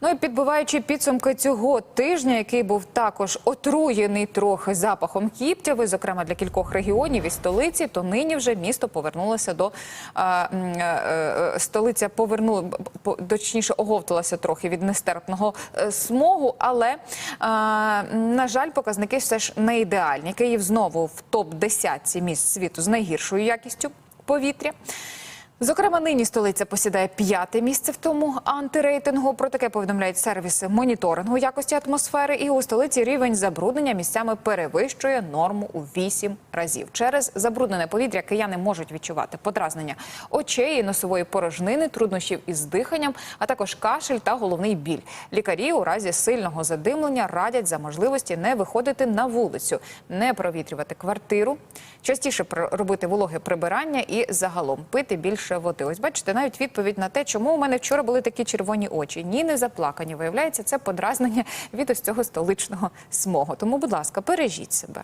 Ну і підбиваючи підсумки цього тижня, який був також отруєний трохи запахом кіптяви, зокрема для кількох регіонів і столиці, то нині вже місто повернулося до е, м, е, е, столиця повернула по- точніше оговталася трохи від нестерпного е, смогу, але е, на жаль, показники все ж не ідеальні. Київ знову в топ 10 місць світу з найгіршою якістю повітря. Зокрема, нині столиця посідає п'яте місце в тому антирейтингу. Про таке повідомляють сервіси моніторингу якості атмосфери. І у столиці рівень забруднення місцями перевищує норму у вісім разів. Через забруднене повітря кияни можуть відчувати подразнення очей, і носової порожнини, труднощів із диханням, а також кашель та головний біль. Лікарі у разі сильного задимлення радять за можливості не виходити на вулицю, не провітрювати квартиру, частіше робити вологе прибирання і загалом пити більше води. Ось бачите, навіть відповідь на те, чому у мене вчора були такі червоні очі. Ні, не заплакані. Виявляється, це подразнення від ось цього столичного смогу. Тому, будь ласка, бережіть себе.